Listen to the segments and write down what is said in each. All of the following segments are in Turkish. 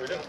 Öyle mi?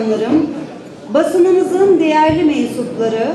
Başkanlarım, basınımızın değerli mensupları,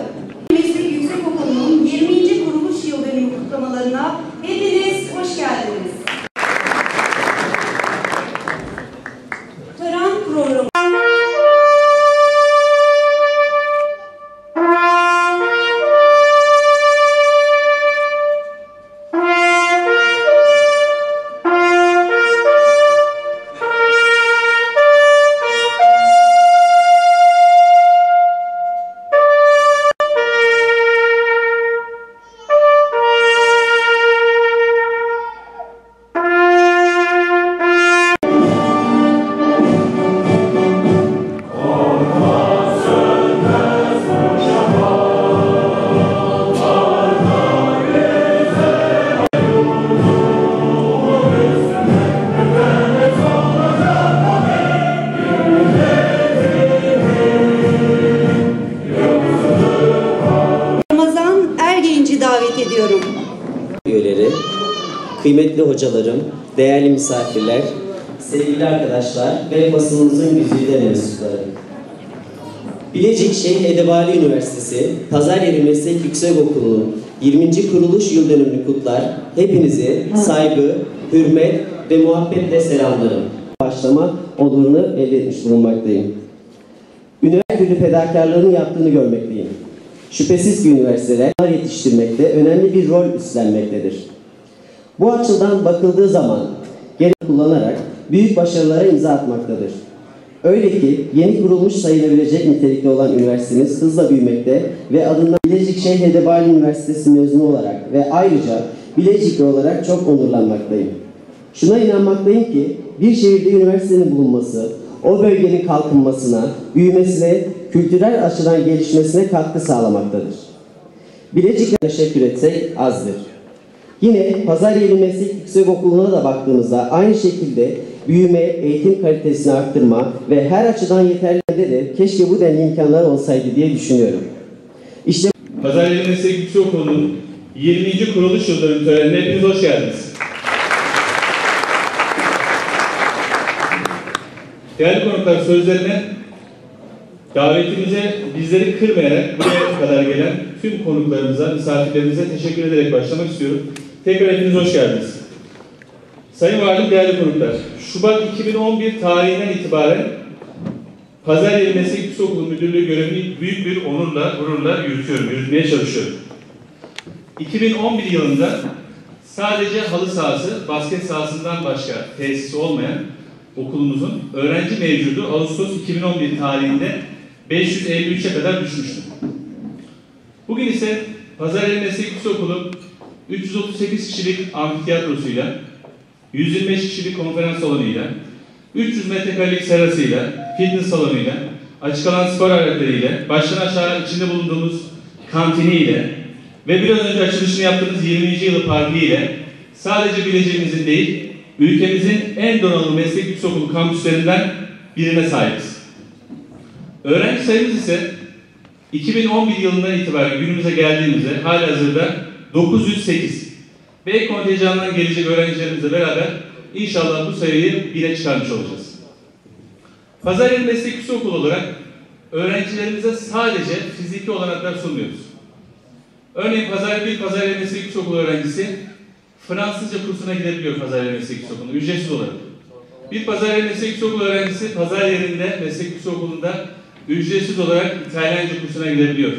kıymetli hocalarım, değerli misafirler, sevgili arkadaşlar ve basınımızın güzide mensupları. Bilecik Şeyh Edebali Üniversitesi Pazaryeri Meslek Yüksekokulu'nun 20. kuruluş yıl dönümünü kutlar. Hepinizi saygı, hürmet ve muhabbetle selamlarım. Başlama onurunu elde etmiş bulunmaktayım. Üniversite fedakarlığını yaptığını görmekteyim. Şüphesiz ki üniversiteler yetiştirmekte önemli bir rol üstlenmektedir. Bu açıdan bakıldığı zaman geri kullanarak büyük başarılara imza atmaktadır. Öyle ki yeni kurulmuş sayılabilecek nitelikte olan üniversitemiz hızla büyümekte ve adından Bilecik Şeyh Edebali Üniversitesi mezunu olarak ve ayrıca Bilecikli olarak çok onurlanmaktayım. Şuna inanmaktayım ki bir şehirde üniversitenin bulunması, o bölgenin kalkınmasına, büyümesine, kültürel açıdan gelişmesine katkı sağlamaktadır. Bilecik'e teşekkür etsek azdır. Yine Pazaryeli Meslek Yüksekokulu'na da baktığımızda aynı şekilde büyüme, eğitim kalitesini arttırma ve her açıdan yeterli de keşke bu denli imkanlar olsaydı diye düşünüyorum. İşte Pazaryeli Meslek Yüksekokulu'nun 20. kuruluş yıl dönümü törenine hepiniz hoş geldiniz. Değerli konuklar sözlerine davetimize bizleri kırmayarak buraya kadar gelen tüm konuklarımıza, misafirlerimize teşekkür ederek başlamak istiyorum. Tekrar hepiniz hoş geldiniz. Sayın Valim, değerli konuklar, Şubat 2011 tarihinden itibaren Pazaryeli Meslek Yüksekokulu Müdürlüğü görevini büyük bir onurla, gururla yürütüyorum, yürütmeye çalışıyorum. 2011 yılında sadece halı sahası, basket sahasından başka tesisi olmayan okulumuzun öğrenci mevcudu Ağustos 2011 tarihinde 553'e kadar düşmüştü. Bugün ise Pazareli Meslek Yüksekokulu 338 kişilik amfiteyatrosuyla, 125 kişilik konferans salonuyla, 300 metrekarelik serasıyla, fitness salonuyla, açık alan spor aletleriyle, baştan aşağı içinde bulunduğumuz kantiniyle ve biraz önce açılışını yaptığımız 20. yılı partiyle sadece bileceğimizin değil, ülkemizin en donanımlı meslek yüksekokulu kampüslerinden birine sahibiz. Öğrenci sayımız ise 2011 yılından itibaren günümüze geldiğimizde halihazırda 908 ve ek kontenjandan gelecek öğrencilerimizle beraber inşallah bu sayıyı bile çıkarmış olacağız. Pazaryeli Meslek Yüksekokulu olarak öğrencilerimize sadece fiziki olanaklar sunmuyoruz. Örneğin Pazar bir Pazar Meslek Yüksekokulu öğrencisi Fransızca kursuna gidebiliyor Pazar Meslek Yüksekokulu'na ücretsiz olarak. Bir Pazar Meslek Yüksekokulu öğrencisi pazar yerinde Meslek Yüksekokulu'nda ücretsiz olarak İtalyanca kursuna gidebiliyor.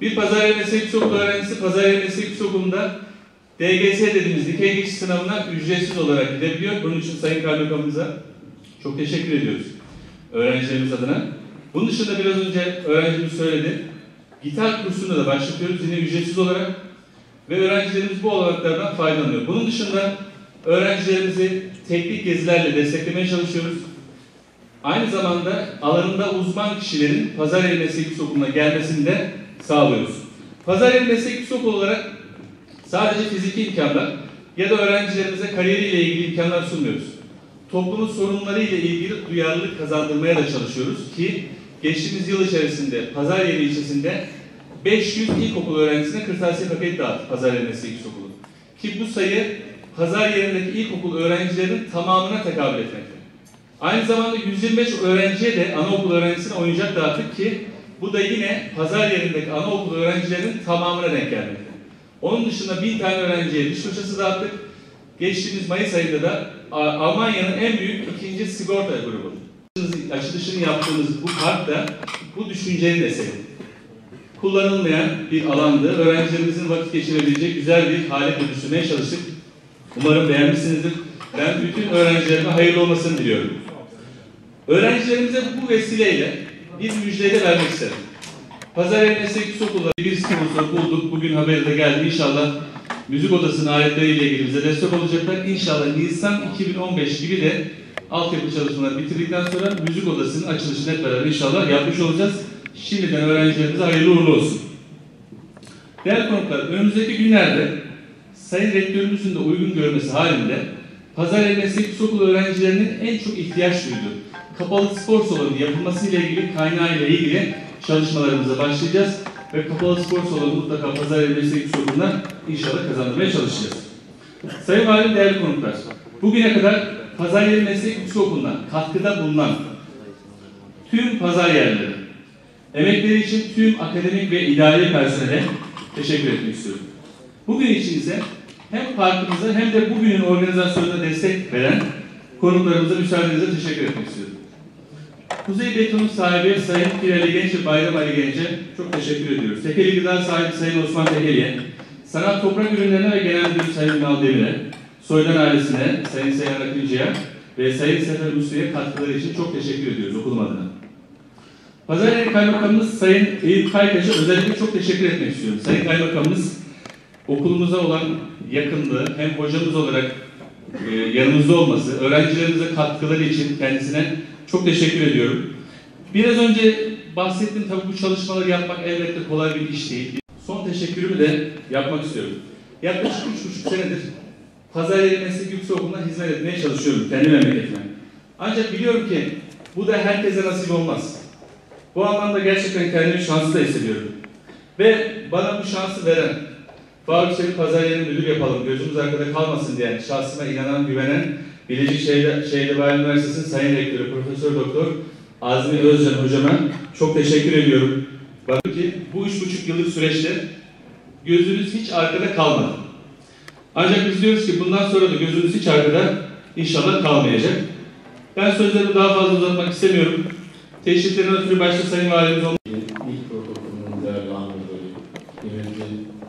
Bir Pazar Meslek Yüksekokulu öğrencisi Pazar Meslek Yüksekokulu'nda DGS dediğimiz dikey geçiş sınavına ücretsiz olarak gidebiliyor. Bunun için Sayın Kaymakamımıza çok teşekkür ediyoruz öğrencilerimiz adına. Bunun dışında biraz önce öğrencimiz söyledi. Gitar kursunu da başlatıyoruz yine ücretsiz olarak ve öğrencilerimiz bu olanaklardan faydalanıyor. Bunun dışında öğrencilerimizi teknik gezilerle desteklemeye çalışıyoruz. Aynı zamanda alanında uzman kişilerin Pazaryeli Meslek Yüksekokulu'na gelmesini de sağlıyoruz. Pazaryeli Meslek Yüksekokulu olarak sadece fiziki imkanlar ya da öğrencilerimize kariyeriyle ilgili imkanlar sunmuyoruz. Toplumun sorunları ile ilgili duyarlılık kazandırmaya da çalışıyoruz ki geçtiğimiz yıl içerisinde Pazaryeli ilçesinde 500 ilkokul öğrencisine kırtasiye paket dağıttı Pazaryeli Meslek Yüksekokulu. Ki bu sayı pazar yerindeki ilkokul öğrencilerin tamamına tekabül etmekte. Aynı zamanda 125 öğrenciye de anaokul öğrencisine oyuncak dağıttık ki bu da yine pazar yerindeki anaokul öğrencilerin tamamına denk gelmekte. Onun dışında 1000 tane öğrenciye diş fırçası dağıttık. Geçtiğimiz Mayıs ayında da Almanya'nın en büyük ikinci sigorta grubu. Açılışını yaptığımız bu park da bu düşüncenin eseri. Kullanılmayan bir alandı. Öğrencilerimizin vakit geçirebilecek güzel bir hale dönüştürmeye çalıştık. Umarım beğenmişsinizdir. Ben bütün öğrencilerime hayırlı olmasını diliyorum. Öğrencilerimize bu vesileyle bir müjde de vermek isterim. Pazartesi Meslek Yüksekokulu'nda bir sponsor bulduk. Bugün haberi de geldi. İnşallah müzik odasının aletleriyle ilgili bize destek olacaklar. İnşallah Nisan 2015 gibi de altyapı çalışmaları bitirdikten sonra müzik odasının açılışını hep beraber inşallah yapmış olacağız. Şimdiden öğrencilerimize hayırlı uğurlu olsun. Değerli konuklar, önümüzdeki günlerde Sayın Rektörümüzün de uygun görmesi halinde Pazartesi Meslek Yüksekokulu öğrencilerinin en çok ihtiyaç duyduğu kapalı spor salonu yapılması ile ilgili kaynağı ile ilgili çalışmalarımıza başlayacağız ve kapalı spor salonu mutlaka Pazartesi Meslek Yüksekokulu'na inşallah kazandırmaya çalışacağız. Sayın Valim değerli konuklar, bugüne kadar Pazartesi Meslek Yüksekokulu'na katkıda bulunan tüm pazar yerleri, emekleri için tüm akademik ve idari personele teşekkür etmek istiyorum. Bugün için ise hem parkımıza hem de bugünün organizasyonuna destek veren konuklarımıza müsaadenizle teşekkür etmek istiyorum. Kuzey Beton'un sahibi Sayın Pireli Genç Bayram Ali Genç'e çok teşekkür ediyoruz. Tekeli Gıda sahibi Sayın Osman Tekeli'ye, Sanat Toprak Ürünlerine ve Genel Müdürü Sayın Ünal Demir'e, Soydan ailesine, Sayın Seyhan Akıncı'ya ve Sayın Sefer Uslu'ya katkıları için çok teşekkür ediyoruz okulum adına. Pazartesi Kaymakamımız Sayın Eyüp Kaykaç'a özellikle çok teşekkür etmek istiyorum. Sayın Kaymakamımız okulumuza olan yakınlığı hem hocamız olarak e, yanımızda olması, öğrencilerimize katkıları için kendisine çok teşekkür ediyorum. Biraz önce bahsettiğim tabii bu çalışmaları yapmak elbette kolay bir iş değil. Son teşekkürümü de yapmak istiyorum. Yaklaşık üç buçuk senedir Pazartesi Meslek Yüksekokulu'na hizmet etmeye çalışıyorum kendi memleketime. Ancak biliyorum ki bu da herkese nasip olmaz. Bu anlamda gerçekten kendimi şanslı da hissediyorum. Ve bana bu şansı veren, Faruk Çelik Pazar Yeri Müdür yapalım, gözümüz arkada kalmasın diyen, şahsıma inanan, güvenen Bilecik Şehir, Bahçeli Üniversitesi'nin Sayın Rektörü Profesör Doktor Azmi Özcan hocama çok teşekkür ediyorum. Bakın ki bu üç buçuk yıllık süreçte gözünüz hiç arkada kalmadı. Ancak biz diyoruz ki bundan sonra da gözünüz hiç arkada inşallah kalmayacak. Ben sözlerimi daha fazla uzatmak istemiyorum. Teşriflerine ötürü başta Sayın Valimiz olmak İlk protokolünün değerli amirleri, kıymetli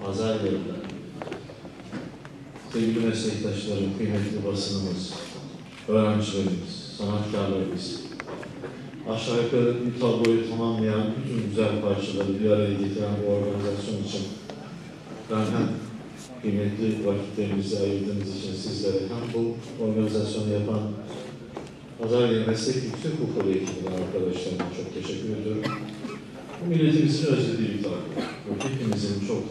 pazar yerler, sevgili meslektaşlarım, kıymetli basınımız, öğrencilerimiz, sanatkarlarımız, aşağı yukarı bir tabloyu tamamlayan bütün güzel parçaları bir araya getiren bu organizasyon için ben hem kıymetli vakitlerinizi ayırdığınız için sizlere hem bu organizasyonu yapan Pazartesi Meslek Yüksek Okulu ekibine arkadaşlarıma çok teşekkür ediyorum. Bu milletimizin özlediği bir tablo. Bu hepimizin çok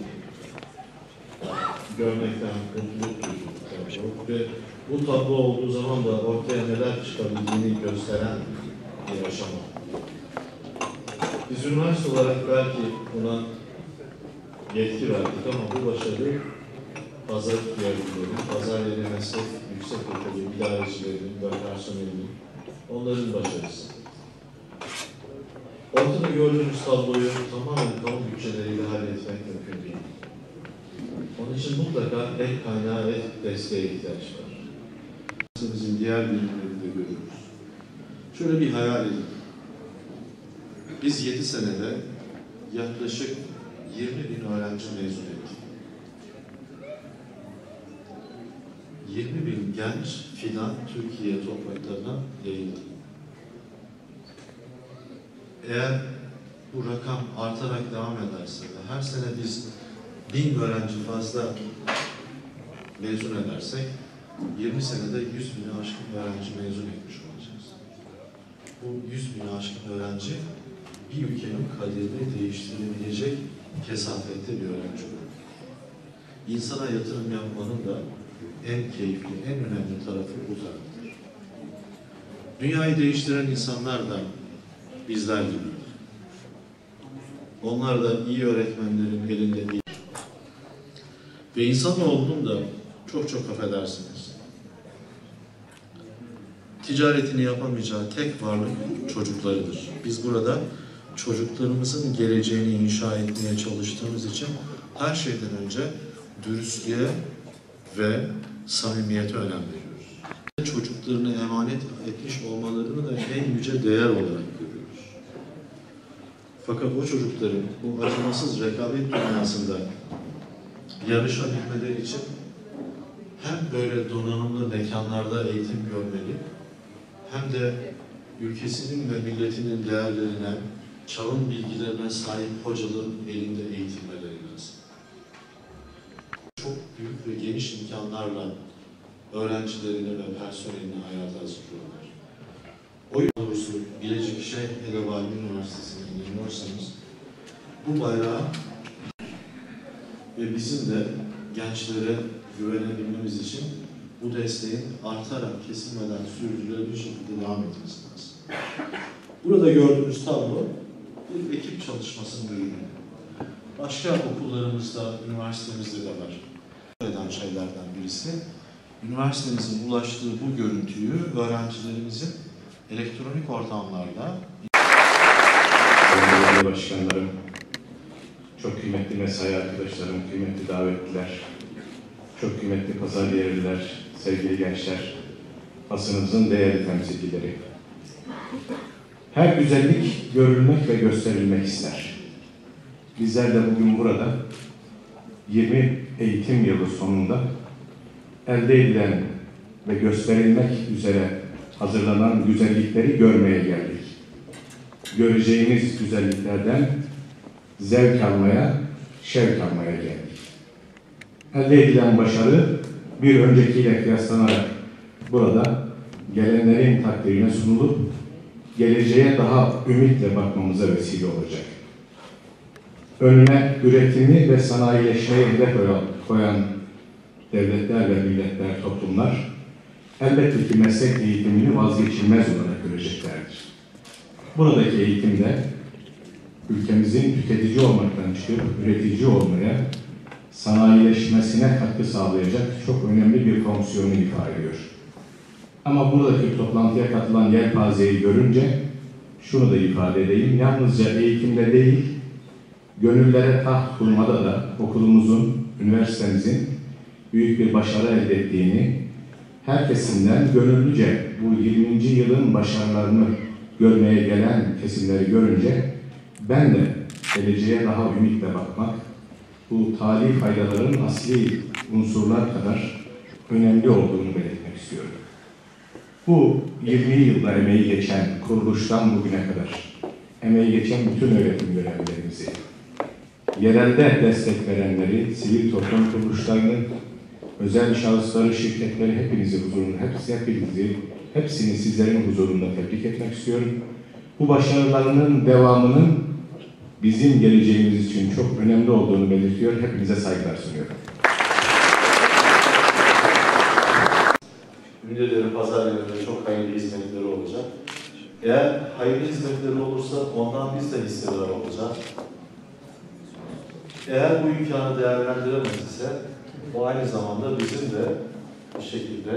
görmekten mutluluk duyduğu bir tablo. Ve bu tablo olduğu zaman da ortaya neler çıkabildiğini gösteren bir aşama. Biz üniversite olarak belki buna yetki verdik ama bu başarı pazar yerlilerin, pazar yeri meslek yüksek okulu idarecilerinin ve personelinin onların başarısı. Ortada gördüğünüz tabloyu tamamen kamu bütçeleriyle halletmek mümkün değil. Onun için mutlaka ek kaynağı ve desteğe ihtiyaç var. Bizim diğer birimlerinde görüyoruz. Şöyle bir hayal edin. Biz 7 senede yaklaşık 20 bin öğrenci mezun ettik. 20 bin genç fidan Türkiye topraklarına yayıldı. Eğer bu rakam artarak devam ederse ve her sene biz bin öğrenci fazla mezun edersek 20 senede 100 bini aşkın öğrenci mezun etmiş olacağız. Bu 100 bini aşkın öğrenci bir ülkenin kaderini değiştirebilecek kesafette bir öğrenci olur. İnsana yatırım yapmanın da en keyifli, en önemli tarafı bu tarafıdır. Dünyayı değiştiren insanlar da bizler gibi. Onlar da iyi öğretmenlerin elinde değil. Ve insanoğlunun da çok çok affedersiniz. Ticaretini yapamayacağı tek varlık çocuklarıdır. Biz burada çocuklarımızın geleceğini inşa etmeye çalıştığımız için her şeyden önce dürüstlüğe ve samimiyete önem veriyoruz. Çocuklarını emanet etmiş olmalarını da en yüce değer olarak görüyoruz. Fakat o çocukların bu acımasız rekabet dünyasında yarışabilmeleri için hem böyle donanımlı mekanlarda eğitim görmeli, hem de ülkesinin ve milletinin değerlerine, çağın bilgilerine sahip hocaların elinde eğitilmeleri lazım. Çok büyük ve geniş imkanlarla öğrencilerini ve personelini hayata hazırlıyorlar. O doğrusu Bilecik Şeyh Edebali Üniversitesi'ne dinliyorsanız bu bayrağı ve bizim de gençlere güvenebilmemiz için bu desteğin artarak kesilmeden sürdürülebilir şekilde devam etmesi lazım. Burada gördüğünüz tablo bir ekip çalışmasının ürünü. Başka okullarımızda, üniversitemizde de var. Eden şeylerden birisi, üniversitemizin ulaştığı bu görüntüyü öğrencilerimizin elektronik ortamlarda başkanlarım, çok kıymetli mesai arkadaşlarım, kıymetli davetliler, çok kıymetli pazar yerliler, sevgili gençler, basınımızın değerli temsilcileri. Her güzellik görülmek ve gösterilmek ister. Bizler de bugün burada 20 eğitim yılı sonunda elde edilen ve gösterilmek üzere hazırlanan güzellikleri görmeye geldik göreceğimiz güzelliklerden zevk almaya, şevk almaya geldik. Elde edilen başarı bir öncekiyle kıyaslanarak burada gelenlerin takdirine sunulup geleceğe daha ümitle bakmamıza vesile olacak. Önüne üretimi ve sanayileşmeyi hedef koyan devletler ve milletler, toplumlar elbette ki meslek eğitimini vazgeçilmez olarak göreceklerdir. Buradaki eğitimde ülkemizin tüketici olmaktan çıkıp üretici olmaya, sanayileşmesine katkı sağlayacak çok önemli bir fonksiyonu ifade ediyor. Ama buradaki toplantıya katılan yelpazeyi görünce şunu da ifade edeyim, yalnızca eğitimde değil, gönüllere taht kurmada da okulumuzun, üniversitemizin büyük bir başarı elde ettiğini, herkesinden gönüllüce bu 20. yılın başarılarını görmeye gelen kesimleri görünce ben de geleceğe daha ümitle bakmak, bu tali faydaların asli unsurlar kadar önemli olduğunu belirtmek istiyorum. Bu 20 yılda emeği geçen kuruluştan bugüne kadar emeği geçen bütün öğretim görevlilerimizi, yerelde destek verenleri, sivil toplum kuruluşlarını, özel şahısları, şirketleri hepinizi huzurunda, hepsi hepinizi Hepsini sizlerin huzurunda tebrik etmek istiyorum. Bu başarılarının devamının bizim geleceğimiz için çok önemli olduğunu belirtiyor. Hepinize saygılar sunuyorum. Ünlülerin pazar yerinde çok hayırlı hizmetleri olacak. Eğer hayırlı hizmetleri olursa ondan biz de hissedar olacağız. Eğer bu imkanı değerlendiremez ise o aynı zamanda bizim de bir şekilde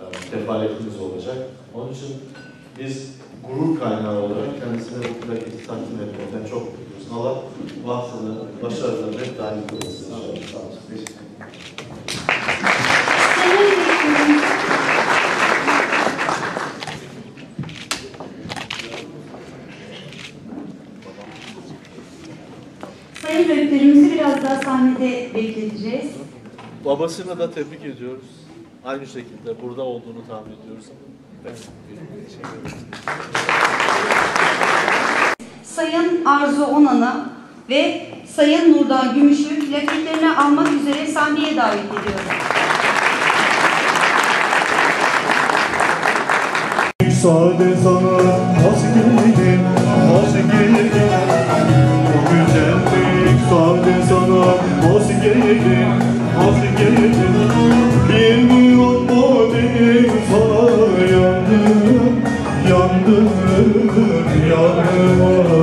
yani kefaletimiz olacak. Onun için biz gurur kaynağı olarak kendisine bu plaketi takdim etmekten çok mutluyuz. Allah bahtını, başarılarını hep daim kılsın. inşallah. Sağ olun. Teşekkür ederim. Sayın Rektörümüzü biraz daha sahnede bekleteceğiz. Babasını da tebrik ediyoruz. Aynı şekilde burada olduğunu tahmin ediyoruz. Ben teşekkür ederim. Sayın Arzu Onan'ı ve Sayın Nurdan Gümüş'ü plaketlerini almak üzere sahneye davet ediyorum. Sade sana az geldim, az geldim O güzellik sade sana az geldim, az geldim Bilmiyorum o değil sana yandım, yandım, yandım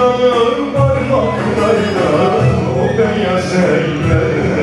O kınalı parmaklarla o beyaz eller